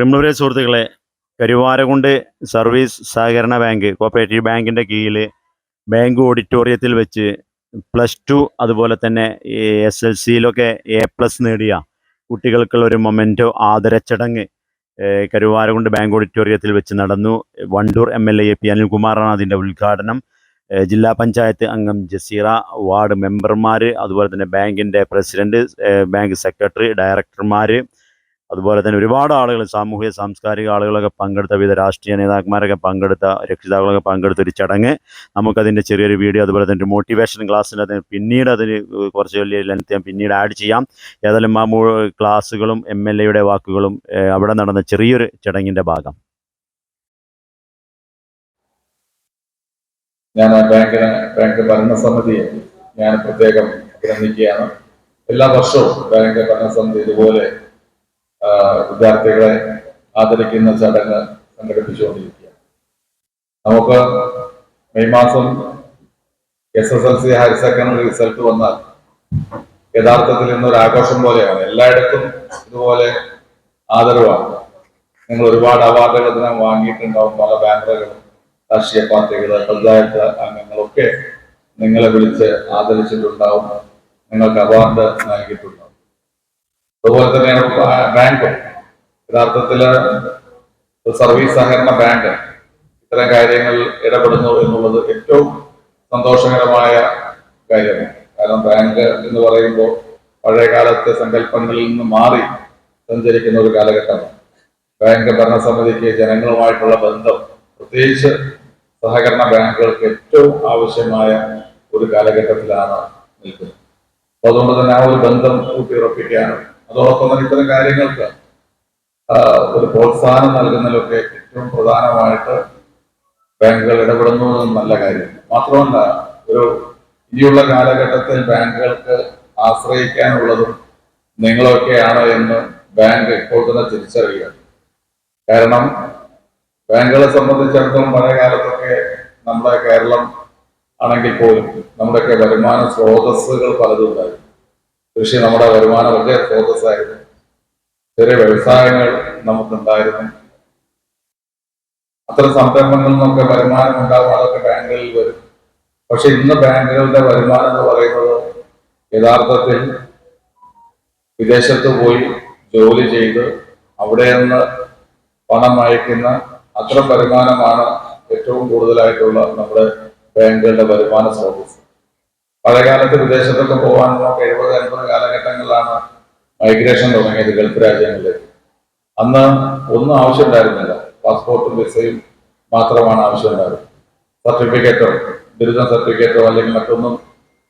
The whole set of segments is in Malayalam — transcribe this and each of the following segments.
പ്രിമുളരെ സുഹൃത്തുക്കളെ കരുവാരകുണ്ട് സർവീസ് സഹകരണ ബാങ്ക് കോപ്പറേറ്റീവ് ബാങ്കിന്റെ കീഴിൽ ബാങ്ക് ഓഡിറ്റോറിയത്തിൽ വെച്ച് പ്ലസ് ടു അതുപോലെ തന്നെ എസ് എൽ സിയിലൊക്കെ എ പ്ലസ് നേടിയ കുട്ടികൾക്കുള്ള ഒരു മൊമെന്റോ ആദരച്ചടങ്ങ് കരുവാരകുണ്ട് ബാങ്ക് ഓഡിറ്റോറിയത്തിൽ വെച്ച് നടന്നു. Wandoor M L A P അനിൽകുമാറാണ് അതിന്റെ ഉദ്ഘാടനം ജില്ലാ പഞ്ചായത്ത് അംഗം ജസീറ വാർഡ് മെമ്പർമാർ അതുപോലെ തന്നെ ബാങ്കിന്റെ പ്രസിഡന്റ് ബാങ്ക് സെക്രട്ടറി ഡയറക്ടർമാർ അതുപോലെ തന്നെ ഒരുപാട് ആളുകൾ സാമൂഹിക സാംസ്കാരിക ആളുകളൊക്കെ പങ്കെടുത്ത വിവിധ രാഷ്ട്രീയ നേതാക്കന്മാരൊക്കെ പങ്കെടുത്ത രക്ഷിതാക്കളൊക്കെ പങ്കെടുത്ത ഒരു ചടങ്ങ്. നമുക്കതിന്റെ ചെറിയൊരു വീഡിയോ അതുപോലെ തന്നെ ഒരു മോട്ടിവേഷൻ ക്ലാസ്സിന്റെ അത് പിന്നീട് അതിന് കുറച്ച് വലിയ ലെങ്ത് ഞാൻ പിന്നീട് ആഡ് ചെയ്യാം. ഏതായാലും ആ ക്ലാസ്സുകളും എം എൽ എയുടെ വാക്കുകളും അവിടെ നടന്ന ചെറിയൊരു ചടങ്ങിന്റെ ഭാഗം. ഞാൻ ആ ബാങ്കിന് ബാങ്ക് ഭരണസമിതിയെ ഞാൻ പ്രത്യേകം അഭിനന്ദിക്കുകയാണ്. എല്ലാ വർഷവും ബാങ്ക് ഭരണസമിതി ഇതുപോലെ വിദ്യാർത്ഥികളെ ആദരിക്കുന്ന ചടങ്ങ് സംഘടിപ്പിച്ചുകൊണ്ടിരിക്കുകയാണ്. നമുക്ക് മെയ് മാസം S S L C higher secondary result വന്നാൽ യഥാർത്ഥത്തിൽ ഇന്നൊരു ആഘോഷം പോലെയാണ്. എല്ലായിടത്തും ഇതുപോലെ ആദരവാണ്. നിങ്ങൾ ഒരുപാട് അവാർഡുകൾ ഇതിനകം വാങ്ങിയിട്ടുണ്ടാവും. പല ബാനറുകളും രാഷ്ട്രീയ പാർട്ടികൾ പഞ്ചായത്ത് അംഗങ്ങളൊക്കെ നിങ്ങളെ വിളിച്ച് ആദരിച്ചിട്ടുണ്ടാവും. നിങ്ങൾക്ക് അവാർഡ് നൽകിയിട്ടുണ്ടാവും. അതുപോലെ തന്നെയാണ് ബാങ്ക്. യഥാർത്ഥത്തിൽ സർവീസ് സഹകരണ ബാങ്ക്. ഇത്തരം കാര്യങ്ങൾ ഇടപെടുന്നു എന്നുള്ളത് ഏറ്റവും സന്തോഷകരമായ കാര്യമാണ്. കാരണം ബാങ്ക് എന്ന് പറയുമ്പോൾ പഴയ കാലത്തെ സങ്കല്പങ്ങളിൽ നിന്ന് മാറി സഞ്ചരിക്കുന്ന ഒരു കാലഘട്ടമാണ്. ബാങ്ക് ഭരണസമിതിക്ക് ജനങ്ങളുമായിട്ടുള്ള ബന്ധം പ്രത്യേകിച്ച് സഹകരണ ബാങ്കുകൾക്ക് ഏറ്റവും ആവശ്യമായ ഒരു കാലഘട്ടത്തിലാണ് നിൽക്കുന്നത്. അതുകൊണ്ട് തന്നെ ആ ഒരു ബന്ധം ഊട്ടിയുറപ്പിക്കാനും അതോടൊപ്പം തന്നെ ഇത്തരം കാര്യങ്ങൾക്ക് ഒരു പ്രോത്സാഹനം നൽകുന്നതിലൊക്കെ ഏറ്റവും പ്രധാനമായിട്ട് ബാങ്കുകൾ ഇടപെടുന്നു നല്ല കാര്യം. മാത്രമല്ല ഒരു ഇനിയുള്ള കാലഘട്ടത്തിൽ ബാങ്കുകൾക്ക് ആശ്രയിക്കാനുള്ളതും നിങ്ങളൊക്കെയാണ് എന്ന് ബാങ്ക് ഇപ്പോൾ തന്നെ തിരിച്ചറിയുക. കാരണം ബാങ്കുകളെ സംബന്ധിച്ചിടത്തോളം പഴയ കാലത്തൊക്കെ നമ്മുടെ കേരളം ആണെങ്കിൽ പോലും നമ്മുടെയൊക്കെ വരുമാന സ്രോതസ്സുകൾ പലതും ഉണ്ടായിരുന്നു കൃഷി നമ്മുടെ വരുമാന വലിയ സ്രോതസ്സായിരുന്നു. ചെറിയ വ്യവസായങ്ങൾ നമുക്കുണ്ടായിരുന്നു. അത്ര സംരംഭങ്ങളിൽ നിന്നൊക്കെ വരുമാനം ഉണ്ടാകും അതൊക്കെ ബാങ്കുകളിൽ വരും. പക്ഷെ ഇന്ന് ബാങ്കുകളുടെ വരുമാനം എന്ന് പറയുന്നത് യഥാർത്ഥത്തിൽ വിദേശത്ത് പോയി ജോലി ചെയ്ത് അവിടെ നിന്ന് പണം അയക്കുന്ന അത്ര വരുമാനമാണ് ഏറ്റവും കൂടുതലായിട്ടുള്ള നമ്മുടെ ബാങ്കുകളുടെ വരുമാന സ്രോതസ് പഴയകാലത്ത് വിദേശത്തൊക്കെ പോകാനുള്ള എഴുപത് അൻപത് കാലഘട്ടങ്ങളിലാണ് മൈഗ്രേഷൻ തുടങ്ങിയത് ഗൾഫ് രാജ്യങ്ങളിലേക്ക് അന്ന് ഒന്നും ആവശ്യമുണ്ടായിരുന്നില്ല. പാസ്പോർട്ടും വിസയും മാത്രമാണ് ആവശ്യമുണ്ടായിരുന്നത്. സർട്ടിഫിക്കറ്റോ ബിരുദ സർട്ടിഫിക്കറ്റോ അല്ലെങ്കിൽ മറ്റൊന്നും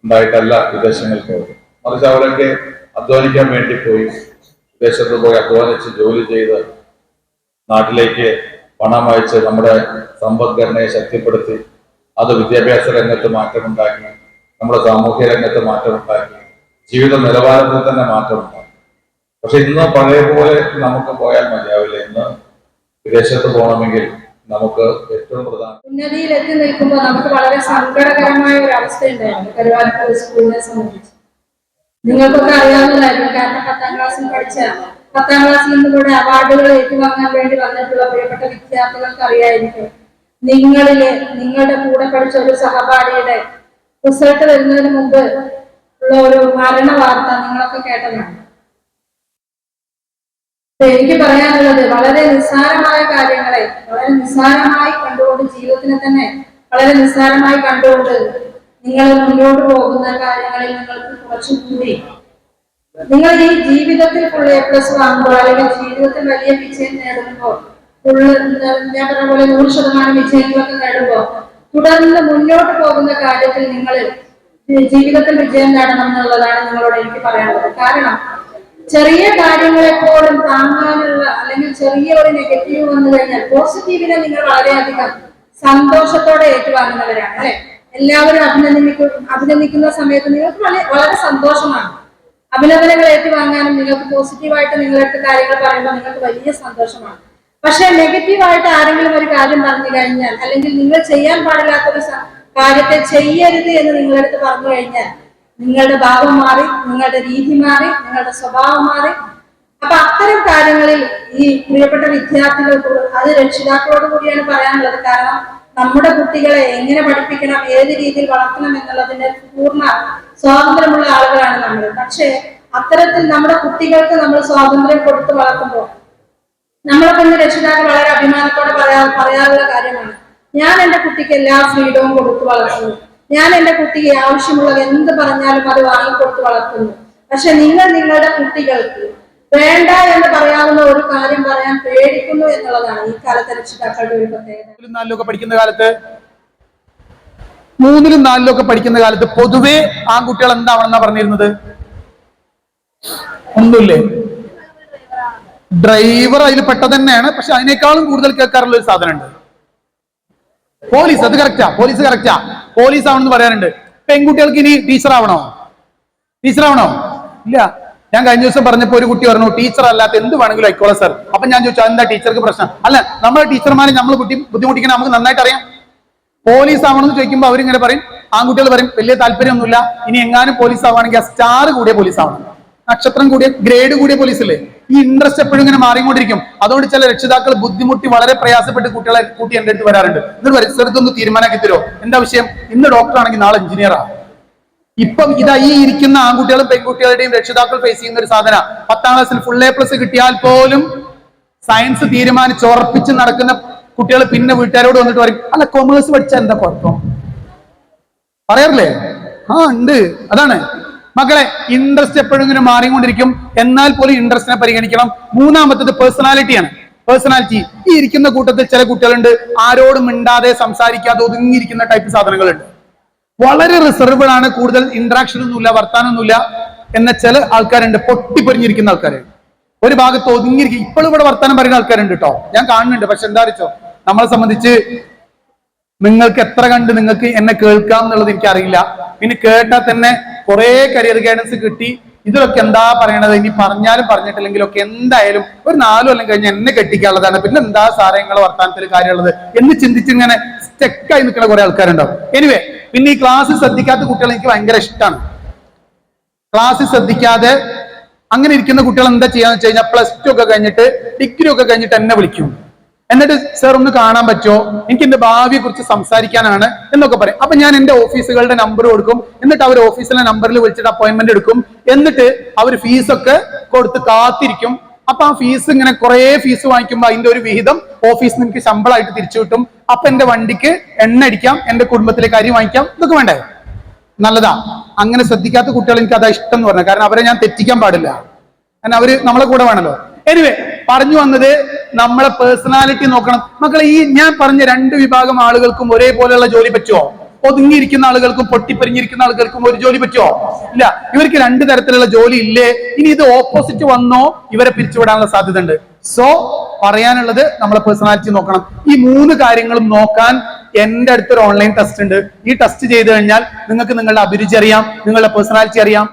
ഉണ്ടായിട്ടല്ല വിദേശങ്ങളിൽ പോയത് മറിച്ച് അവരൊക്കെ അധ്വാനിക്കാൻ വേണ്ടി പോയി. വിദേശത്ത് പോയി അധ്വാനിച്ച് ജോലി ചെയ്ത് നാട്ടിലേക്ക് പണം അയച്ച് നമ്മുടെ സമ്പദ്ഘടനയെ ശക്തിപ്പെടുത്തി അത് വിദ്യാഭ്യാസ രംഗത്ത് മാറ്റമുണ്ടാക്കി. നമ്മുടെ സാമൂഹ്യ രംഗത്ത് മാറ്റമുണ്ടാക്കി. ജീവിത നിലവാരത്തിൽ തന്നെ മാറ്റമുണ്ടാക്കി. പക്ഷെ ഇന്ന് പഴയ പോലെ നമുക്ക് പോയാൽ മതിയാവില്ല. ഇന്ന് വിദേശത്ത് പോകണമെങ്കിൽ നമുക്ക് ഏറ്റവും പ്രധാന ഉന്നതിയിൽ എത്തി നിൽക്കുമ്പോൾ നമുക്ക് വളരെ സങ്കടകരമായ ഒരു അവസ്ഥയുണ്ടായിരുന്നു സ്കൂളിനെ സംബന്ധിച്ച്. നിങ്ങൾക്കൊക്കെ അറിയാവുന്നതായിരുന്നു. കാരണം പത്താം ക്ലാസ്സിൽ പഠിച്ച പത്താം ക്ലാസ്സിൽ നിന്ന് കൂടെ അവാർഡുകൾ ഏറ്റുവാങ്ങാൻ വേണ്ടി വന്നിട്ടുള്ള പ്രിയപ്പെട്ട വിദ്യാർത്ഥികൾക്ക് അറിയായിരിക്കും. നിങ്ങളിലെ നിങ്ങളുടെ കൂടെ പഠിച്ച ഒരു സഹപാഠിയുടെ റിസൾട്ട് വരുന്നതിന് മുമ്പ് ഉള്ള ഒരു മരണ വാർത്ത നിങ്ങളൊക്കെ കേട്ടതാണ്. എനിക്ക് പറയാനുള്ളത് വളരെ നിസ്സാരമായ കാര്യങ്ങളെ വളരെ നിസ്സാരമായി കണ്ടുകൊണ്ട് ജീവിതത്തിനെ തന്നെ വളരെ നിസ്സാരമായി കണ്ടുകൊണ്ട് നിങ്ങൾ മുന്നോട്ട് പോകുന്ന കാര്യങ്ങളിൽ നിങ്ങൾക്ക് കുറച്ചുകൂടി നിങ്ങൾ ഈ ജീവിതത്തിൽ ഫുൾ എ പ്ലസ് വാങ്ങുമ്പോൾ അല്ലെങ്കിൽ ജീവിതത്തിൽ വലിയ വിജയം നേടുമ്പോൾ ഫുള്ള് ഞാൻ പറഞ്ഞ പോലെ നൂറ് ശതമാനം വിജയങ്ങളൊക്കെ നേടുമ്പോൾ തുടർന്ന് മുന്നോട്ട് പോകുന്ന കാര്യത്തിൽ നിങ്ങൾ ജീവിതത്തിൽ വിജയം നേടണം എന്നുള്ളതാണ് നിങ്ങളോട് എനിക്ക് പറയാനുള്ളത്. കാരണം ചെറിയ കാര്യങ്ങളെപ്പോഴും താങ്ങാനുള്ള അല്ലെങ്കിൽ ചെറിയ ഒരു നെഗറ്റീവ് വന്നു കഴിഞ്ഞാൽ പോസിറ്റീവിനെ നിങ്ങൾ വളരെയധികം സന്തോഷത്തോടെ ഏറ്റുവാങ്ങുന്നവരാണ് അല്ലെ? എല്ലാവരും അഭിനന്ദിക്കും അഭിനന്ദിക്കുന്ന സമയത്ത് നിങ്ങൾക്ക് വളരെ വളരെ സന്തോഷമാണ്. അഭിനന്ദനങ്ങൾ ഏറ്റുവാങ്ങാനും നിങ്ങൾക്ക് പോസിറ്റീവായിട്ട് നിങ്ങളുടെ കാര്യങ്ങൾ പറയുമ്പോൾ നിങ്ങൾക്ക് വലിയ സന്തോഷമാണ്. പക്ഷെ നെഗറ്റീവായിട്ട് ആരെങ്കിലും ഒരു കാര്യം പറഞ്ഞു കഴിഞ്ഞാൽ അല്ലെങ്കിൽ നിങ്ങൾ ചെയ്യാൻ പാടില്ലാത്തൊരു കാര്യത്തെ ചെയ്യരുത് എന്ന് നിങ്ങളെടുത്ത് പറഞ്ഞു കഴിഞ്ഞാൽ നിങ്ങളുടെ ഭാവം മാറി നിങ്ങളുടെ രീതി മാറി നിങ്ങളുടെ സ്വഭാവം മാറി. അപ്പൊ അത്തരം കാര്യങ്ങളിൽ ഈ പ്രിയപ്പെട്ട വിദ്യാർത്ഥികൾക്ക് അത് രക്ഷിതാക്കളോട് കൂടിയാണ് പറയാനുള്ളത്. കാരണം നമ്മുടെ കുട്ടികളെ എങ്ങനെ പഠിപ്പിക്കണം ഏത് രീതിയിൽ വളർത്തണം എന്നുള്ളതിന്റെ പൂർണ സ്വാതന്ത്ര്യമുള്ള ആളുകളാണ് നമ്മൾ പക്ഷേ അത്തരത്തിൽ നമ്മുടെ കുട്ടികൾക്ക് നമ്മൾ സ്വാതന്ത്ര്യം കൊടുത്ത് വളർത്തുമ്പോൾ നമ്മളെ കൊണ്ട് രക്ഷിതാക്കൾ വളരെ അഭിമാനത്തോടെ പറയാ പറയാറുള്ള കാര്യമാണ്. ഞാൻ എന്റെ കുട്ടിക്ക് എല്ലാ ഫ്രീഡവും കൊടുത്തു വളർത്തുന്നു. ഞാൻ എന്റെ കുട്ടിക്ക് ആവശ്യമുള്ളത് എന്ത് പറഞ്ഞാലും അത് വാങ്ങിക്കൊടുത്ത് വളർത്തുന്നു. പക്ഷെ നിങ്ങൾ നിങ്ങളുടെ കുട്ടികൾക്ക് വേണ്ട എന്ന് പറയാവുന്ന ഒരു കാര്യം പറയാൻ പേടിക്കുന്നു എന്നുള്ളതാണ് ഈ കാലത്തെ രക്ഷിതാക്കളുടെ ഒരു പ്രത്യേകത. പഠിക്കുന്ന കാലത്ത് മൂന്നിലും നാലിലൊക്കെ പഠിക്കുന്ന കാലത്ത് പൊതുവെ ആൺകുട്ടികൾ എന്താവണമെന്നാ പറഞ്ഞിരുന്നത്? ഒന്നുമില്ലേ? ഡ്രൈവർ അതിൽ പെട്ടത് തന്നെയാണ്. പക്ഷെ അതിനേക്കാളും കൂടുതൽ കേൾക്കാറുള്ള ഒരു സാധനമുണ്ട്. പോലീസ് അത് കറക്റ്റാ പോലീസ് കറക്റ്റാ പോലീസ് ആവണമെന്ന് പറയാറുണ്ട് പെൺകുട്ടികൾക്ക് ഇനി ടീച്ചർ ആവണോ? ടീച്ചർ ആവണോ? ഇല്ല. ഞാൻ കഴിഞ്ഞ ദിവസം പറഞ്ഞപ്പോ ഒരു കുട്ടി പറഞ്ഞു ടീച്ചർ അല്ലാത്ത എന്ത് വേണമെങ്കിലും ആയിക്കോളാം സർ അപ്പൊ ഞാൻ ചോദിച്ചു എന്താ ടീച്ചർക്ക് പ്രശ്നം? അല്ല നമ്മളെ ടീച്ചർമാരെ നമ്മൾ ബുദ്ധി ബുദ്ധിമുട്ടിക്കണം നമുക്ക് നന്നായിട്ട് അറിയാം. പോലീസ് ആവണമെന്ന് ചോദിക്കുമ്പോൾ അവരിങ്ങനെ പറയും ആൺകുട്ടികൾ പറയും വലിയ താല്പര്യമൊന്നുമില്ല. ഇനി എങ്ങാനും പോലീസ് ആവുകയാണെങ്കിൽ ആ സ്റ്റാർ കൂടിയ പോലീസ് ആവണം നക്ഷത്രം കൂടിയ ഗ്രേഡ് കൂടിയ പോലീസ് അല്ലേ ഈ ഇൻട്രസ്റ്റ് എപ്പോഴും ഇങ്ങനെ മാറിക്കൊണ്ടിരിക്കും. അതുകൊണ്ട് ചില രക്ഷിതാക്കൾ ബുദ്ധിമുട്ടി വളരെ പ്രയാസപ്പെട്ട് കുട്ടികളെ കൂട്ടി എന്റെ അടുത്ത് വരാറുണ്ട്. എന്നിട്ട് പരിസരത്തൊന്ന് തീരുമാനമാക്കി തരുമോ? എന്താ വിഷയം? ഇന്ന് ഡോക്ടർ ആണെങ്കിൽ നാളെ എഞ്ചിനീയറാ ഇപ്പം ഇതാ ഈ ഇരിക്കുന്ന ആൺകുട്ടികളും പെൺകുട്ടികളുടെയും രക്ഷിതാക്കൾ ഫേസ് ചെയ്യുന്ന ഒരു സാധന. പത്താം ക്ലാസ്സിൽ ഫുൾ എ പ്ലസ് കിട്ടിയാൽ പോലും സയൻസ് തീരുമാനിച്ച് ഉറപ്പിച്ച് നടക്കുന്ന കുട്ടികൾ പിന്നെ വീട്ടുകാരോട് വന്നിട്ട് പറയും അല്ല കൊമേഴ്സ് പഠിച്ചാൽ എന്താ കുഴപ്പം? പറയാറില്ലേ? ആ ഉണ്ട്. അതാണ്. മക്കളെ ഇൻട്രസ്റ്റ് എപ്പോഴും ഇങ്ങനെ മാറിക്കൊണ്ടിരിക്കും. എന്നാൽ പോലും ഇൻട്രസ്റ്റിനെ പരിഗണിക്കണം. മൂന്നാമത്തത് പേഴ്സണാലിറ്റിയാണ് പേഴ്സണാലിറ്റി ഈ ഇരിക്കുന്ന കൂട്ടത്തിൽ ചില കുട്ടികളുണ്ട്. ആരോടും മിണ്ടാതെ സംസാരിക്കാതെ ഒതുങ്ങിയിരിക്കുന്ന ടൈപ്പ് സാധനങ്ങളുണ്ട്. വളരെ റിസർവ്ഡ് ആണ്. കൂടുതൽ ഇന്ററാക്ഷൻ ഒന്നുമില്ല വർത്താനൊന്നുമില്ല എന്ന ചില ആൾക്കാരുണ്ട്. പൊട്ടിപ്പൊരിഞ്ഞിരിക്കുന്ന ആൾക്കാർ ഒരു ഭാഗത്ത് ഒതുങ്ങിയിരിക്കും ഇപ്പോഴും ഇവിടെ വർത്താനം പറയുന്ന ആൾക്കാരുണ്ട് കേട്ടോ ഞാൻ കാണുന്നുണ്ട്. പക്ഷെ എന്താ വെച്ചോ നമ്മളെ സംബന്ധിച്ച് നിങ്ങൾക്ക് എത്ര കണ്ട് നിങ്ങൾക്ക് എന്നെ കേൾക്കാം എന്നുള്ളത് എനിക്കറിയില്ല. പിന്നെ കേട്ടാൽ തന്നെ കുറെ കരിയർ ഗൈഡൻസ് കിട്ടി. ഇതിലൊക്കെ എന്താ പറയണത്? ഇനി പറഞ്ഞാലും പറഞ്ഞിട്ടില്ലെങ്കിലും ഒക്കെ എന്തായാലും ഒരു നാലു കൊല്ലം കഴിഞ്ഞ് എന്നെ കെട്ടിക്കാനുള്ളതാണ്. പിന്നെ എന്താ സാറേ നിങ്ങളെ വർത്താനത്തിൽ കാര്യമുള്ളത്? എന്ന് ചിന്തിച്ചിങ്ങനെ സ്റ്റെക്കായി നിൽക്കുന്ന കുറെ ആൾക്കാരുണ്ടാവും. എനിവേ പിന്നെ ഈ ക്ലാസ് ശ്രദ്ധിക്കാത്ത കുട്ടികൾ എനിക്ക് ഭയങ്കര ഇഷ്ടമാണ് ക്ലാസ് ശ്രദ്ധിക്കാതെ അങ്ങനെ ഇരിക്കുന്ന കുട്ടികൾ എന്താ ചെയ്യാന്ന് വെച്ച് കഴിഞ്ഞാൽ പ്ലസ് ടു ഒക്കെ കഴിഞ്ഞിട്ട് ഡിഗ്രി ഒക്കെ കഴിഞ്ഞിട്ട് എന്നെ വിളിക്കും. എന്നിട്ട് സാർ ഒന്ന് കാണാൻ പറ്റുമോ? എനിക്ക് എന്റെ ഭാവിയെ കുറിച്ച് സംസാരിക്കാനാണ് എന്നൊക്കെ പറയും. അപ്പൊ ഞാൻ എന്റെ ഓഫീസുകളുടെ നമ്പർ കൊടുക്കും. എന്നിട്ട് അവർ ഓഫീസിലെ നമ്പറിൽ വിളിച്ചിട്ട് അപ്പോയിന്റ്മെന്റ് എടുക്കും. എന്നിട്ട് അവർ ഫീസൊക്കെ കൊടുത്ത് കാത്തിരിക്കും. അപ്പൊ ആ ഫീസ് ഇങ്ങനെ കുറെ ഫീസ് വാങ്ങിക്കുമ്പോൾ അതിന്റെ ഒരു വിഹിതം ഓഫീസിൽ എനിക്ക് ശമ്പളമായിട്ട് തിരിച്ചു കിട്ടും. അപ്പൊ എന്റെ വണ്ടിക്ക് എണ്ണ അടിക്കാം എന്റെ കുടുംബത്തിലെ അരി വാങ്ങിക്കാം ഇതൊക്കെ വേണ്ടേ? നല്ലതാ. അങ്ങനെ ശ്രദ്ധിക്കാത്ത കുട്ടികൾ എനിക്ക് അതാ ഇഷ്ടം എന്ന് പറഞ്ഞു കാരണം അവരെ ഞാൻ തെറ്റിക്കാൻ പാടില്ല. കാരണം അവർ നമ്മളെ കൂടെ വേണല്ലോ. എനിവേ പറഞ്ഞു വന്നത് നമ്മളെ പേഴ്സണാലിറ്റി നോക്കണം. മക്കളെ ഈ ഞാൻ പറഞ്ഞ രണ്ട് വിഭാഗം ആളുകൾക്കും ഒരേപോലെയുള്ള ജോലി പറ്റുമോ ഒതുങ്ങിയിരിക്കുന്ന ആളുകൾക്കും പൊട്ടിപ്പരിഞ്ഞിരിക്കുന്ന ആളുകൾക്കും ഒരു ജോലി പറ്റുമോ ഇല്ല. ഇവർക്ക് രണ്ട് തരത്തിലുള്ള ജോലി ഇല്ലേ? ഇനി ഇത് ഓപ്പോസിറ്റ് വന്നോ? ഇവരെ പിരിച്ചുവിടാനുള്ള സാധ്യത ഉണ്ട് സോ പറയാനുള്ളത് നമ്മളെ പേഴ്സണാലിറ്റി നോക്കണം. ഈ മൂന്ന് കാര്യങ്ങളും നോക്കാൻ എന്റെ അടുത്തൊരു ഓൺലൈൻ ടെസ്റ്റ് ഉണ്ട്. ഈ ടെസ്റ്റ് ചെയ്ത് കഴിഞ്ഞാൽ നിങ്ങൾക്ക് നിങ്ങളുടെ അഭിരുചി അറിയാം നിങ്ങളുടെ പേഴ്സണാലിറ്റി അറിയാം.